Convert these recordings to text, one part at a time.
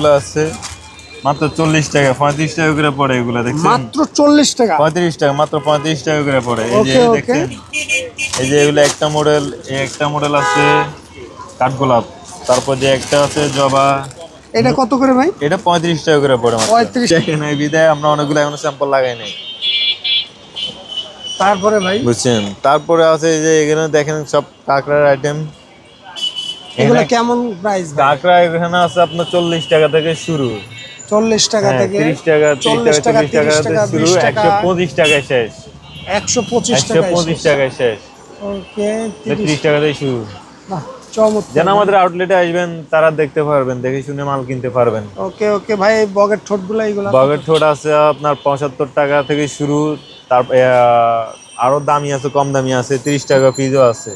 কাঠগুলো আছে মাত্র চল্লিশ টাকা পঁয়ত্রিশ টাকা করে পড়ে এগুলো দেখছেন? মাত্র চল্লিশ টাকা? পঁয়ত্রিশ টাকা মাত্র পঁয়ত্রিশ টাকা করে পড়ে। এই যে. দেখছেন? এই যে এগুলো একটা মডেল এই একটা মডেল আছে কাঠগোলাপ। তারপর যে একটা আছে জবা। এটা কত করে ভাই? এটা পঁয়ত্রিশ টাকা করে পড়ে। 35 দেখেন এই বিদায় আমরা অনেকগুলো এখনও স্যাম্পল লাগাই নাই। তারপরে ভাই? বুঝছেন? তারপরে আছে এই যে এখানে দেখেন সব কাঁকড়ার আইটেম এগুলো কেমন প্রাইস কাঁকড়া এখানে আছে আপনার চল্লিশ টাকা থেকে শুরু। চল্লিশ টাকা হ্যাঁ, থেকে তিরিশ টাকা চল্লিশ তিরিশ টাকা তিরিশ টাকা শুরু একশো পঁচিশ টাকায় শেষ। একশো পঁচিশ টাকা পঁচিশ টাকায় শেষ। ওকে ত্রিশ টাকা থেকে শুরু। যেন আমাদের আউটলেটে আসবেন তারা দেখতে পারবেন দেখে শুনে মাল কিনতে পারবেন। ওকে ওকে ভাই বগের ঠোঁটগুলো এইগুলো বগের ঠোঁট আছে আপনার পঁচাত্তর টাকা থেকে শুরু তারপর আরও দামি আছে কম দামি আছে তিরিশ টাকা পিসও আছে।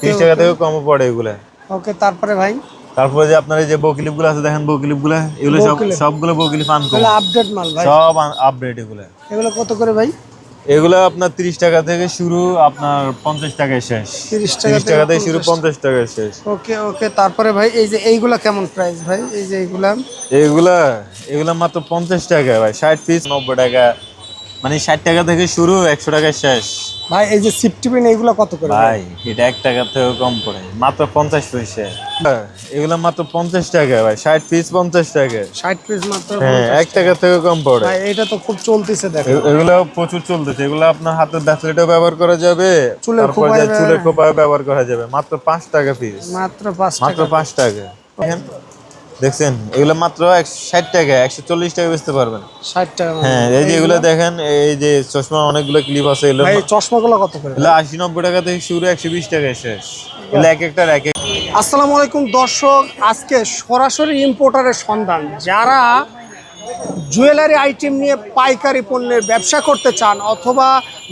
তিরিশ টাকা থেকে কমও পড়ে এগুলা। ওকে তারপরে ভাই? তারপরে যে আপনার এই যে বকিলিপগুলো আছে দেখেন বকিলিপগুলা এগুলো সব সবগুলো বকিলিপ এগুলো আপডেট মাল ভাই। সব আপডেট এগুলা। এগুলো কত করে ভাই? এগুলো আপনার তিরিশ টাকা থেকে শুরু আপনার পঞ্চাশ টাকায় শেষ। তিরিশ টাকা তিরিশ টাকা থেকে শুরু পঞ্চাশ। টাকায় শেষ। ওকে ওকে তারপরে ভাই এই যে এইগুলা কেমন প্রাইস ভাই? এই যে এইগুলা। এগুলা এগুলা মাত্র পঞ্চাশ টাকা ভাই ষাট পিস নব্বই টাকা। মানে ষাট টাকা থেকে শুরু একশো টাকায় শেষ। ভাই এই যে সিফটিপিন এইগুলা কত করে ভাই? এটা এক টাকা থেকে কম পড়ে। মাত্র পঞ্চাশ পয়সা। এগুলা মাত্র পঞ্চাশ টাকা ভাই ষাট পিস পঞ্চাশ টাকা। ষাট পিস মাত্র হ্যাঁ এক টাকা। থেকে কম পড়ে। ভাই এটা তো খুব চলতেছে দেখো। এগুলো প্রচুর চলতেছে। এগুলো আপনার হাতের ব্যাসলেটও ব্যবহার করা যাবে চুলের খোঁপায় চুলের খোপায় ব্যবহার করা যাবে। মাত্র পাঁচ টাকা পিস মাত্র পাঁচ মাত্র পাঁচ টাকা। দেখছেন? এগুলো মাত্র ষাট টাকা একশো চল্লিশ টাকা বেচতে পারবেন। ষাট টাকা হ্যাঁ এই যে এগুলো দেখেন এই যে চশমা অনেকগুলো ক্লিপ আছে এগুলো চশমাগুলো কত করে? এগুলো আশি নব্বই টাকা থেকে শুরু একশো বিশ টাকা শেষ। এগুলো এক একটার এক এক আসসালামু আলাইকুম দর্শক আজকে সরাসরি ইম্পোর্টারের সন্ধান। যারা জুয়েলারি আইটেম নিয়ে পাইকারি পণ্যের ব্যবসা করতে চান অথবা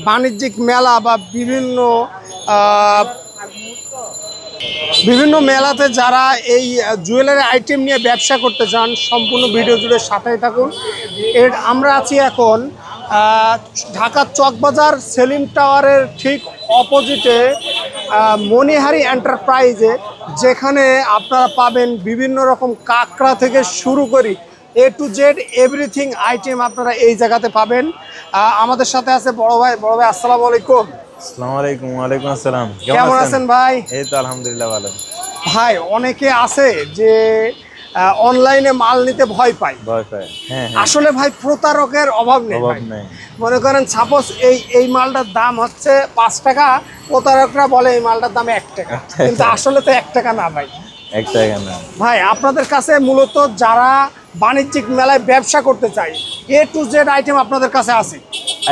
বাণিজ্যিক মেলা বা বিভিন্ন বিভিন্ন মেলাতে যারা এই জুয়েলারি আইটেম নিয়ে ব্যবসা করতে চান, সম্পূর্ণ ভিডিও জুড়ে সাথেই থাকুন। এর আমরা আছি এখন ঢাকার চকবাজার সেলিম টাওয়ারের ঠিক অপোজিটে মণিহারি এন্টারপ্রাইজে, যেখানে আপনারা পাবেন বিভিন্ন রকম কাঁকড়া থেকে শুরু করি A to Z everything item আপনারা এই জায়গাতে পাবেন। আমাদের সাথে আছে বড় ভাই। বড় ভাই, আসসালামু আলাইকুম। আসসালামু আলাইকুম ওয়ালাইকুম আসসালাম। কেমন আছেন? ভাই? এই তো আলহামদুলিল্লাহ ভালো। ভাই অনেকে আছে যে অনলাইনে মাল নিতে ভয় পায়। ভয় পায়। আসলে ভাই প্রতারকের অভাব নেই অভাব নেই। মনে করেন সাপোজ এই এই মালটার দাম হচ্ছে পাঁচ টাকা প্রতারকরা বলে এই মালটার দাম এক টাকা। কিন্তু আসলে তো এক টাকা না ভাই। এক টাকা না। ভাই আপনাদের কাছে মূলত যারা বাণিজ্যিক মেলায় ব্যবসা করতে চায় এ টু জেড আইটেম আপনাদের কাছে আছে।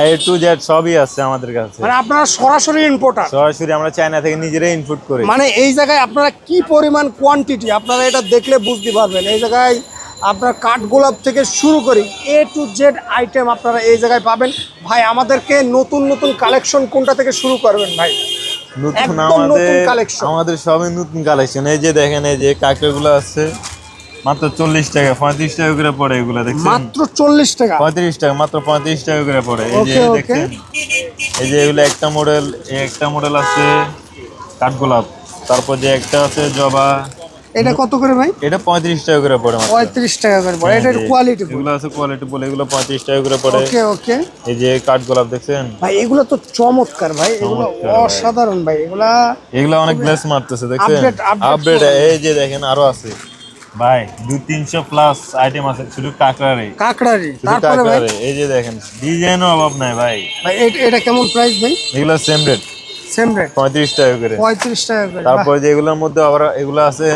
এ টু জেড সবই আছে আমাদের কাছে। মানে আপনারা সরাসরি ইম্পোর্টার সরাসরি আমরা চায়না থেকে নিজেরাই ইনপুট করি। মানে এই জায়গায় আপনারা কি পরিমাণ কোয়ান্টিটি আপনারা এটা দেখলে বুঝতে পারবেন। এই জায়গায় আপনার কাঠগোলাপ থেকে শুরু করি। এ টু জেড আইটেম আপনারা এই জায়গায় পাবেন। ভাই আমাদেরকে নতুন নতুন কালেকশন কোনটা থেকে শুরু করবেন ভাই? নতুন আমাদের। আমাদের সবই নতুন কালেকশন এই যে দেখেন এই যে কাঁকড়াগুলো আছে। মাত্র চল্লিশ টাকা পঁয়ত্রিশ টাকা করে পড়ে এগুলো দেখছেন? মাত্র চল্লিশ টাকা? পঁয়ত্রিশ টাকা মাত্র পঁয়ত্রিশ টাকা করে পড়ে। এই যে. দেখছেন? এই যে এগুলো একটা মডেল এই একটা মডেল আছে কাঠগোলাপ। তারপর যে একটা আছে জবা। এটা কত করে ভাই? এটা পঁয়ত্রিশ টাকা করে পড়ে পঁয়ত্রিশ টাকা করে পড়ে। এটার কোয়ালিটি এগুলো আছে কোয়ালিটি বলে এগুলো পঁয়ত্রিশ টাকা করে পড়ে। ওকে ওকে। এই যে কাঠগোলাপ দেখছেন? ভাই এগুলো তো চমৎকার ভাই। এগুলো অসাধারণ ভাই। এগুলা এগুলো অনেক গ্লেস মারতেছে দেখছেন? update আপডেট এই যে দেখেন আরও আছে। ভাই দুই তিনশো প্লাস আইটেম আছে শুধু কাঁকড়ারে কাকড়ারি রে তারপরে ভাই? এই যে দেখেন ডিজাইনও অভাব নাই ভাই। ভাই এটা- কেমন প্রাইস ভাই? এগুলো সেম রেট সেম রেট পঁয়ত্রিশ টাকা করে। পঁয়ত্রিশ টাকা করে। তারপর যে এগুলোর মধ্যে আবার এগুলো আছে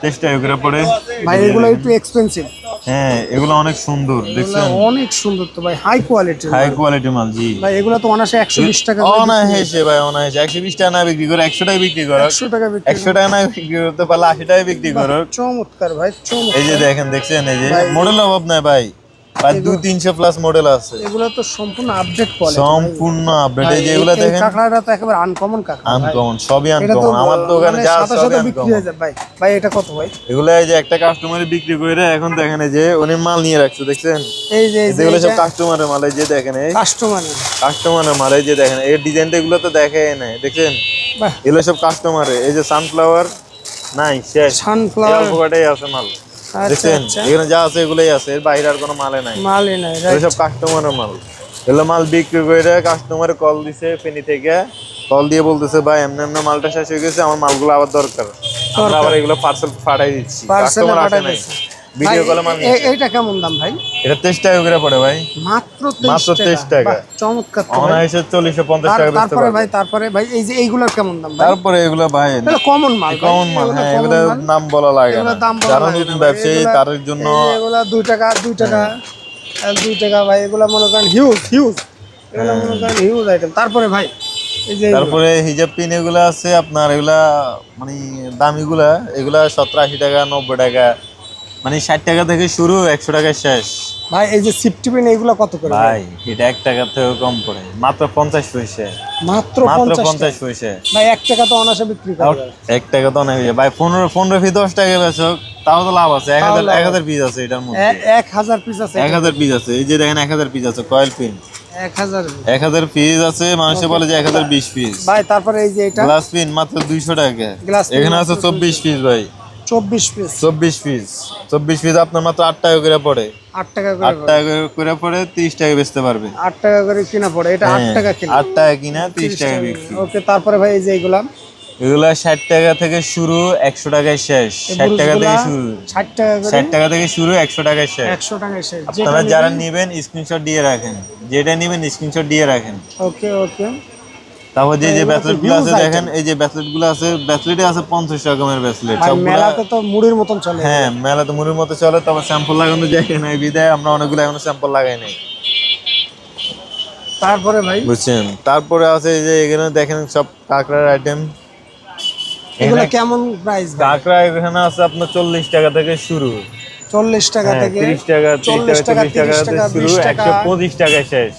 তেইশ টাকা করে পড়ে। ভাই এগুলো একটু এক্সপেন্সিভ হ্যাঁ এগুলো অনেক সুন্দর দেখছেন? অনেক সুন্দর তো ভাই হাই কোয়ালিটি হাই কোয়ালিটি মাল জি। ভাই এগুলো তো অনাসে একশো বিশ টাকা অনায়াসে ভাই একশো বিশ টাকা না বিক্রি করে একশো টাকা বিক্রি করো। একশো টাকা বিক্রি একশো টাকা না বিক্রি করতে পারলে আশি টাকা বিক্রি করো। চমৎকার ভাই চমৎকার। এই যে দেখেন দেখছেন? এই যে মডেল অভাব নাই ভাই। ভাই দুই তিনশো প্লাস মডেল আছে। এগুলো তো সম্পূর্ণ আপডেট কোয়ালিটি সম্পূর্ণ আপডেট এই যে এগুলো দেখেন। কাঁকড়াটা তো একেবারে আনকমন কাঁকড়া আনকমন সবই আনকমন আমার দোকানে মানে যা আছে সবই বিক্রি হয়ে যায় ভাই। ভাই এটা কত ভাই? এগুলো এই যে একটা কাস্টমারে বিক্রি করে এখন দেখেন এই যে উনি মাল নিয়ে রাখছে দেখছেন? এই যে যেগুলো সব কাস্টমারের মাল এই যে দেখেন এই কাস্টমার কাস্টমারের মাল এই যে দেখেন এই ডিজাইনটা এগুলো তো দেখে নাই দেখছেন? এগুলো সব কাস্টমারে এই যে সানফ্লাওয়ার নাই শেষ। সানফ্লাওয়ার আছে মাল। দেখছেন? আচ্ছা। এখানে যা আছে এগুলোই আছে এর বাইরে আর কোনো মালে নাই। মালে নাই সব কাস্টমারের মাল। এগুলো মাল বিক্রি করে কাস্টমারে কল দিছে ফেনি থেকে। কল দিয়ে বলতেছে ভাই এমনি এমনি মালটা শেষ হয়ে গেছে আমার মালগুলো আবার দরকার। আমরা আবার এগুলো পার্সেল পাঠাই দিচ্ছি। কাস্টমার আসে নাই। ভিডিও ভাই, কলে মাল এইটা কেমন দাম ভাই? এটা তেইশ টাকা করে পড়ে ভাই। মাত্র মাত্র 23 23 টাকা। চমৎকার অনায়াসে টাকা তারপরে ভাই তারপরে ভাই এই যে এইগুলোর কেমন দাম ভাই? তারপরে এগুলো ভাই এটা কমন মাল কমন মাল হ্যাঁ এগুলো নাম বলা লাগে না। এগুলোর দাম বলা যারা লাগে নতুন না। ভাই, ব্যবসায়ী এগুলা- জন্য এই যে দুই টাকা দুই টাকা আর দুই টাকা ভাই এগুলা মনে করেন হিউজ হিউজ এগুলো মনে করেন হিউজ আইটেম তারপরে ভাই। তারপরে হিজাব পিন এগুলা আছে আপনার এগুলা মানে দামিগুলা এগুলা সতেরো আশি টাকা নব্বই টাকা। মানে ষাট টাকা থেকে শুরু একশো টাকা শেষ। ভাই এই যে সিফটি পিন এগুলো কত করে ভাই? এটা এক টাকার থেকে কম পড়ে। মাত্র পঞ্চাশ পয়সা। মাত্র মাত্র পঞ্চাশ পয়সা। ভাই এক টাকা তো অনাসে বিক্রি করে ভাই। এক টাকা তো অনেক। ভাই পনেরো পনেরো ফি দশ টাকা বেচক তাও তো লাভ আছে। এক হাজার এক হাজার পিস আছে এটার মধ্যে। এক হাজার পিস আছে। এক হাজার পিস আছে। এই যে দেখেন এক হাজার পিস আছে কয়েল পিন। এক হাজার। পিস আছে মানুষে বলে যে এক হাজার বিশ পিস। ভাই তারপরে এই যে এটা? গ্লাস পিন মাত্র দুইশো টাকা। এখানে আছে চব্বিশ পিস ভাই। চব্বিশ পিস চব্বিশ পিস চব্বিশ পিস আপনার মাত্র আট টাকা করে পড়ে। আট টাকা আট করে টাকা করে- পড়ে তিরিশ টাকা বেচতে পারবে। আট টাকা করে কিনা পড়ে এটা আট হ্যাঁ, টাকা কিনা। আট টাকা কিনা তিরিশ টাকা বিক্রি। ওকে তারপরে ভাই এই যে এগুলা। এগুলা ষাট টাকা থেকে শুরু একশো টাকায় শেষ। ষাট টাকা থেকে শুরু। ষাট টাকা ষাট টাকা থেকে শুরু একশো টাকায় শেষ। একশো টাকায় শেষ। আপনারা যারা নিবেন স্ক্রিনশট দিয়ে রাখেন। যেটা নিবেন স্ক্রিনশট দিয়ে রাখেন। ওকে ওকে। তারপর যে যে এগুলো তো ব্যাসলেটগুলো আছে দেখেন এই যে ব্যাসলেটগুলো আছে ব্যাসলেটে আছে পঞ্চাশ রকমের ব্যাসলেট মেলাতে তো মুড়ির মতন চলে। হ্যাঁ মেলা তো মুড়ির মতো চলে তবে স্যাম্পল লাগানো যায় নাই বিদায় আমরা অনেকগুলো এখনও স্যাম্পল লাগাই নাই। তারপরে ভাই? বুঝছেন? তারপরে আছে এই যে এখানে দেখেন সব কাঁকড়ার আইটেম এগুলো কেমন প্রাইস কাঁকড়া এখানে আছে আপনার চল্লিশ টাকা থেকে শুরু। চল্লিশ টাকা হ্যাঁ থেকে তিরিশ টাকা তিরিশ টাকা চল্লিশ টাকা শুরু একশো পঁচিশ টাকায় শেষ।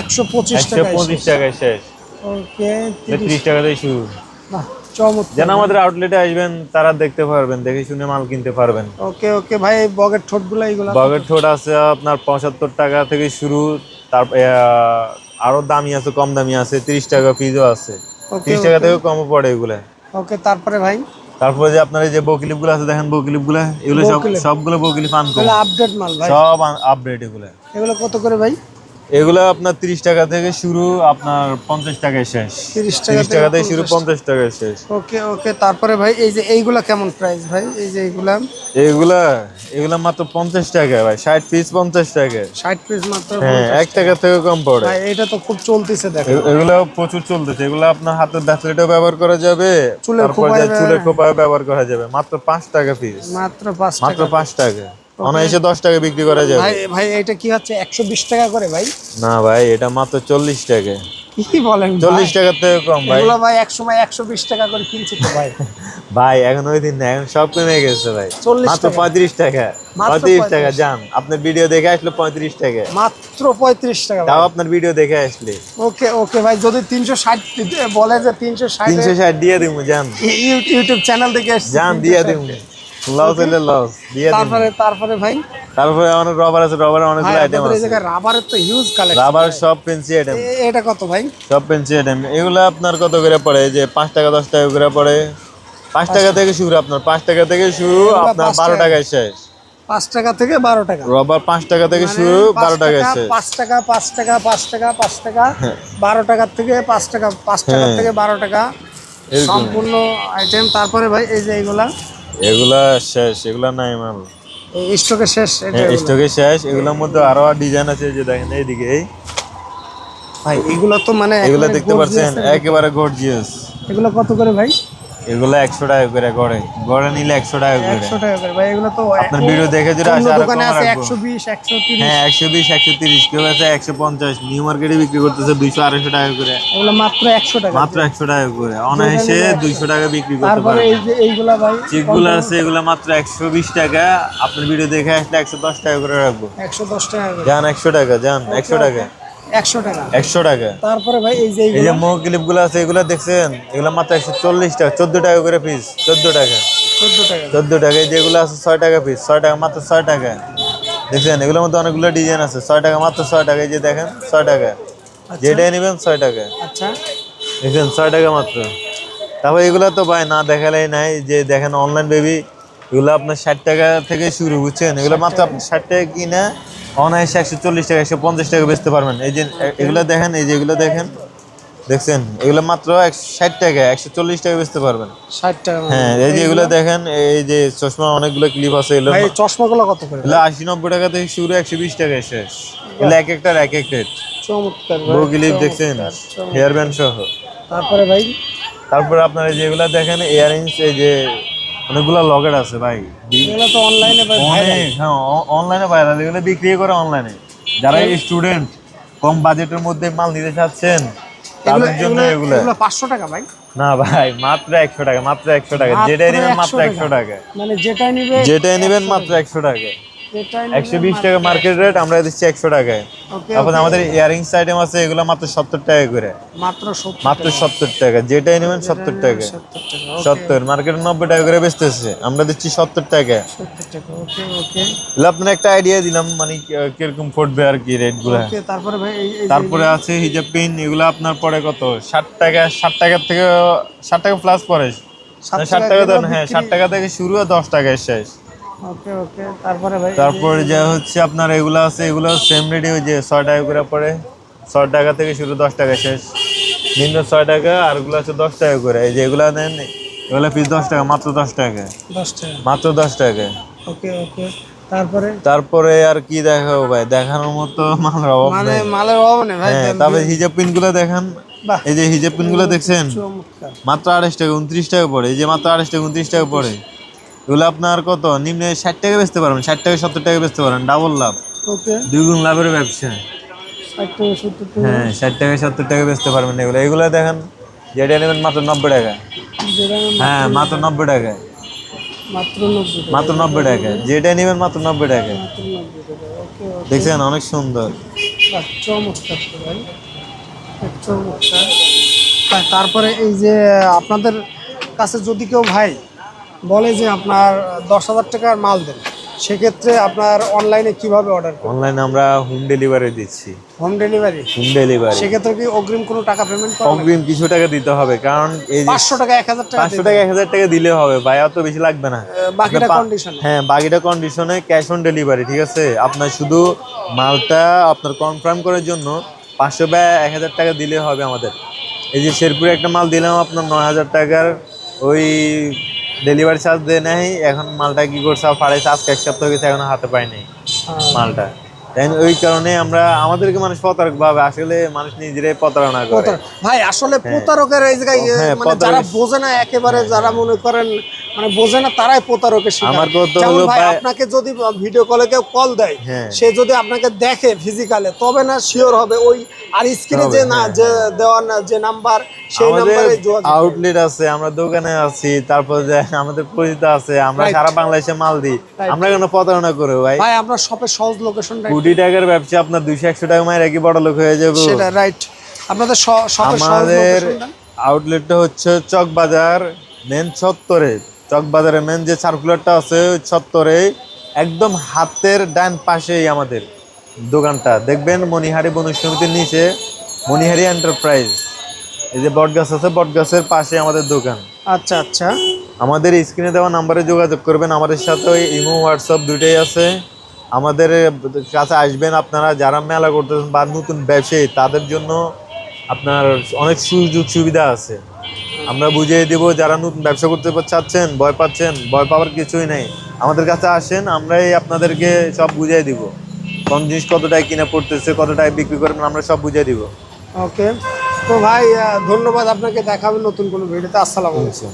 একশো পঁচিশ টাকা পঁচিশ টাকায় শেষ। ওকে ত্রিশ। টাকা থেকে শুরু। চমৎকার। যেন আমাদের আউটলেটে আসবেন তারা দেখতে পারবেন দেখে শুনে মাল কিনতে পারবেন। ওকে ওকে ভাই বগের ঠোঁটগুলো এইগুলো বগের ঠোঁট আছে আপনার পঁচাত্তর টাকা থেকে শুরু তার আরও দামি আছে কম দামি আছে তিরিশ টাকা পিসও আছে। ওকে তিরিশ টাকা থেকে কমও পড়ে এগুলা। ওকে তারপরে ভাই? তারপরে যে আপনার এই যে বকিলিপগুলো আছে দেখেন বকিলিপগুলা এগুলো সব সবগুলো বকিলিপ আনকো এগুলো আপডেট মাল ভাই। সব আপডেট এগুলা। এগুলো কত করে ভাই? এগুলো আপনার তিরিশ টাকা থেকে শুরু আপনার পঞ্চাশ টাকায় শেষ। তিরিশ টাকা থেকে শুরু পঞ্চাশ টাকায় শেষ। ওকে ওকে তারপরে ভাই এই যে এইগুলা কেমন প্রাইস ভাই? এই যে এইগুলা? এগুলা এগুলা মাত্র পঞ্চাশ টাকা ভাই ষাট পিস পঞ্চাশ টাকা। ষাট পিস মাত্র হ্যাঁ এক টাকা। থেকে কম পড়ে। ভাই এটা তো খুব চলতেছে দেখো। এগুলো প্রচুর চলতেছে। এগুলো আপনার হাতের ব্যাসলেটও ব্যবহার করা যাবে চুলের তারপর যে চুলের খোপায় ব্যবহার করা যাবে। মাত্র পাঁচ টাকা পিস মাত্র পাঁচ মাত্র পাঁচ টাকা। অনায়াসে দশ টাকা বিক্রি করা যাবে। ভাই ভাই এটা কি হচ্ছে? একশো বিশ টাকা করে ভাই? না ভাই এটা মাত্র চল্লিশ টাকা। কি বলেন চল্লিশ টাকার থেকে কম ভাই। এগুলো ভাই এক সময় একশো বিশ টাকা করে কিনছি তো ভাই। ভাই এখন ওই দিন না এখন সব কমে গেছে ভাই। মাত্র পঁয়ত্রিশ টাকা। পঁয়ত্রিশ টাকা 35 যান আপনার ভিডিও দেখে আসলে পঁয়ত্রিশ টাকা। মাত্র পঁয়ত্রিশ টাকা তাও আপনার ভিডিও দেখে আসলে। ওকে ওকে ভাই যদি তিনশো ষাট বলে যে তিনশো ষাট তিনশো ষাট দিয়ে দিব যান ইউটিউব চ্যানেল থেকে এসেছে যান দিয়ে দিব লস হলে লস দিয়ে তারপরে তারপরে ভাই? তারপরে অনেক রবার আছে রবারের অনেকগুলো আইটেম এই আছে। জায়গায় রাবারের তো হিউজ কালেকশন রাবার সব পেন্সি আইটেম এটা কত ভাই? সব পেন্সি আইটেম এগুলো আপনার কত করে পড়ে? যে পাঁচ টাকা দশ টাকা করে পড়ে। পাঁচ টাকা থেকে শুরু আপনার পাঁচ টাকা থেকে শুরু আপনার পাঁচ বারো টাকা। টাকায় শেষ। পাঁচ টাকা থেকে বারো টাকা। রবার পাঁচ টাকা থেকে মানে শুরু পাঁচ বারো টাকায় টাকা, শেষ। পাঁচ টাকা পাঁচ টাকা পাঁচ টাকা পাঁচ টাকা বারো টাকার থেকে পাঁচ টাকা পাঁচ টাকা হ্যাঁ। থেকে বারো টাকা। এরকম। সম্পূর্ণ আইটেম তারপরে ভাই এই যে এইগুলা এগুলা শেষ এগুলা নাই মাল। স্টকে শেষ এটা হ্যাঁ স্টকে শেষ এগুলোর মধ্যে আরও ডিজাইন আছে যে দেখেন এইদিকে এই। ভাই এগুলো তো মানে এগুলা দেখতে পাচ্ছেন একেবারে গর্জিয়াস এগুলো কত করে ভাই? এগুলো একশো টাকা করে গড়ে। গড়ে নিলে একশো টাকা করে। একশো টাকা করে। ভাই এগুলো তো আপনার ভিডিও দেখে যদি আসে আরও দোকানে কম আছে রাখব। একশো বিশ একশো তিরিশ। হ্যাঁ একশো বিশ একশো তিরিশ কেউ আছে একশো পঞ্চাশ। নিউ মার্কেটে বিক্রি করতেছে দুইশো আড়াইশো টাকা করে। এগুলো মাত্র একশো টাকা মাত্র একশো টাকা করে। অনায়াসে দুইশো টাকা বিক্রি করতে পারে পারবে। এই যে এইগুলা ভাই চিকগুলো আছে এগুলো মাত্র একশো বিশ টাকা। আপনার ভিডিও দেখে আসলে একশো দশ টাকা করে রাখব। একশো দশ টাকা যান একশো টাকা যান একশো টাকা। একশো টাকা। একশো টাকা। তারপরে ভাই এই যে এই আছে এগুলো দেখছেন? এগুলো মাত্র একশো চল্লিশ টাকা চোদ্দ টাকা করে পিস চোদ্দ টাকা। চোদ্দ টাকা। চোদ্দ টাকা এই যেগুলো আছে ছয় টাকা পিস ছয় টাকা মাত্র ছয় টাকা। দেখছেন? এগুলোর মধ্যে অনেকগুলো ডিজাইন আছে ছয় টাকা মাত্র ছয় টাকা। এই যে দেখেন ছয় টাকা। যেটাই নেবেন ছয় টাকা। আচ্ছা। দেখছেন? ছয় টাকা মাত্র। তারপর এগুলো তো ভাই না দেখালেই নাই যে দেখেন অনলাইন বেবি এগুলো আপনার ষাট টাকা থেকে শুরু বুঝছেন? এগুলো মাত্র আপনি ষাট টাকা কিনে অনায়াসে একশো চল্লিশ টাকা একশো পঞ্চাশ টাকা বেচতে পারবেন। এই যে এগুলো দেখেন এই যে এগুলো দেখেন দেখছেন? এগুলো মাত্র একশো ষাট টাকা একশো চল্লিশ টাকা বেচতে পারবেন। ষাট টাকা হ্যাঁ এই যে এগুলো দেখেন এই যে চশমা অনেকগুলো ক্লিপ আছে এগুলো চশমাগুলো কত করে? এগুলো আশি নব্বই টাকা থেকে শুরু একশো বিশ টাকা শেষ এগুলো এক একটার এক এক রেট। চমৎকার বউ ক্লিপ দেখছেন। হেয়ার ব্যান্ড সহ। তারপরে ভাই? তারপরে আপনার এই যেগুলো দেখেন ইয়ারিংস এই যে অনেকগুলো লকেট আছে ভাই। এগুলো তো অনলাইনে অনেক হ্যাঁ অনলাইনে ভাইরাল এগুলো বিক্রি করে অনলাইনে যারা স্টুডেন্ট কম বাজেটের মধ্যে মাল নিতে চাচ্ছেন তাদের জন্য এগুলো। এগুলো পাঁচশো টাকা ভাই। না ভাই মাত্র একশো টাকা মাত্র একশো টাকা। মাত্র যেটাই নেবেন মাত্র একশো টাকা। মানে যেটাই নিবে যেটাই নেবেন মাত্র একশো টাকা। যেটাই একশো বিশ টাকা মার্কেট রেট আমরা দিচ্ছি একশো টাকায়। তারপর আমাদের ইয়ারিংস আইটেম আছে এগুলো মাত্র সত্তর টাকা করে। মাত্র মাত্র সত্তর টাকা যেটাই নেবেন সত্তর টাকা। সত্তর মার্কেটে নব্বই টাকা করে বেচতেছে আমরা দিচ্ছি সত্তর টাকা। সত্তর টাকা ওকে ওকে তাহলে আপনার একটা আইডিয়া দিলাম মানে কি- কীরকম ফুটবে আর কি রেটগুলা। তারপরে আছে হিজাব পিন এগুলো আপনার পড়ে কত? ষাট টাকা ষাট টাকার থেকে ষাট টাকা প্লাস পড়ে ষাট টাকা হ্যাঁ ষাট টাকা থেকে শুরু আর দশ টাকায় শেষ। ওকে ওকে। তারপরে ভাই? তারপরে যে হচ্ছে আপনার এগুলো আছে এগুলো সেম রেডি ওই যে ছয় টাকা করে পড়ে। ছয় টাকা থেকে শুরু দশ টাকা শেষ। নিম্ন ছয় টাকা আর এগুলো আছে দশ টাকা করে। এই যে এগুলো নেন এগুলো পিস দশ টাকা মাত্র দশ টাকা। দশ টাকা। মাত্র দশ টাকা। ওকে ওকে। তারপরে? তারপরে আর কি দেখাবো ভাই? দেখানোর মতো মালের অভাব মানে মালের অভাব নেই ভাই হ্যাঁ তারপরে হিজাব পিনগুলো দেখেন এই যে হিজাব পিনগুলো দেখছেন মাত্র আড়াইশ টাকা উনত্রিশ টাকা পড়ে। এই যে মাত্র আড়াইশ টাকা উনত্রিশ টাকা পড়ে। এগুলো আপনার কত? নিম্নে ষাট টাকা বেচতে পারবেন ষাট টাকা সত্তর টাকা বেচতে পারেন ডাবল লাভ। ওকে। লাভের ব্যবসা। হ্যাঁ ষাট টাকা সত্তর টাকা বেচতে পারবেন এগুলো। এগুলো দেখেন যেটা নেবেন মাত্র নব্বই টাকা। হ্যাঁ মাত্র নব্বই টাকা। মাত্র নব্বই টাকা। যেটা নেবেন মাত্র নব্বই টাকা। দেখছেন অনেক সুন্দর। তারপরে এই যে আপনাদের কাছে যদি কেউ ভাই বলে যে আপনার দশ হাজার টাকার মাল দেন। সেক্ষেত্রে আপনার অনলাইনে কীভাবে অর্ডার অনলাইনে আমরা হোম ডেলিভারি দিচ্ছি। হোম ডেলিভারি হোম ডেলিভারি সেক্ষেত্রে কি অগ্রিম কোনো টাকা পেমেন্ট করবেন অগ্রিম কিছু টাকা দিতে হবে কারণ এই যে পাঁচশো টাকা এক হাজার টাকা পাঁচশো টাকা এক হাজার টাকা দিলে হবে ভাই অত বেশি লাগবে না। বাকিটা কন্ডিশন হ্যাঁ বাকিটা কন্ডিশনে ক্যাশ অন ডেলিভারি ঠিক আছে? আপনার শুধু মালটা আপনার কনফার্ম করার জন্য পাঁচশো বা এক হাজার টাকা দিলে হবে আমাদের। এই যে শেরপুরে একটা মাল দিলাম আপনার নয় হাজার টাকার ওই ডেলিভারি চার্জ দেয় নেয় এখন মালটা কি করছে ফাড়াইছে আজকে এক সপ্তাহ গেছে এখন হাতে পাই নাই মালটা। তাই ওই কারণে আমরা আমাদেরকে মানুষ প্রতারক ভাবে আসলে মানুষ নিজেরাই প্রতারণা করে। ভাই আসলে প্রতারকের এই জায়গায় হ্যাঁ, মানে যারা বোঝে না একেবারে যারা মনে করেন মানে বোঝে না তারাই প্রতারকের শিকার। যেমন ভাই ভাই- আপনাকে যদি ভিডিও কলে কেউ কল দেয় হ্যাঁ। সে যদি আপনাকে দেখে ফিজিক্যালে তবে না শিওর হবে ওই আর স্ক্রিনে যে না হ্যাঁ, যে দেওয়া না যে নাম্বার সেই আউটলেট আছে আমরা দোকানে আছি তারপর যে আমাদের পরিচিত আছে আমরা সারা বাংলাদেশে মাল দিই। আমরা কেন প্রতারণা ভাই। ভাই আমরা শপের সহজ লোকেশনটা কোটি টাকার ব্যবসা আপনার দুইশো একশো টাকা বড় লোক হয়ে যাব? সেটা রাইট আপনাদের সহজ লোকেশনটা আউটলেটটা হচ্ছে চকবাজার মেন চত্বরে। চকবাজারে মেন যে সার্কুলারটা আছে চত্বরে একদম হাতের ডান পাশেই আমাদের দোকানটা। দেখবেন মনিহারি বণিক সমিতির নিচে মনিহারি এন্টারপ্রাইজ এই যে বটগাছ আছে বটগাছের পাশে আমাদের দোকান। আচ্ছা আচ্ছা। আমাদের স্ক্রিনে দেওয়া নাম্বারে যোগাযোগ করবেন আমাদের সাথে ওই ইমো হোয়াটসঅ্যাপ দুইটাই আছে। আমাদের কাছে আসবেন আপনারা যারা মেলা করতেছেন বা নতুন ব্যবসায়ী তাদের জন্য আপনার অনেক সুযোগ সুবিধা আছে। আমরা বুঝিয়ে দেব যারা নতুন ব্যবসা করতে চাচ্ছেন ভয় পাচ্ছেন ভয় পাওয়ার কিছুই নেই। আমাদের কাছে আসেন আমরাই আপনাদেরকে সব বুঝিয়ে দিব। কোন জিনিস কতটায় কিনা পড়তেছে কতটায় বিক্রি করবেন আমরা সব বুঝিয়ে দিব। ওকে তো ভাই ধন্যবাদ আপনাকে দেখাবেন নতুন কোনো ভিডিওতে। আসসালামু আলাইকুম।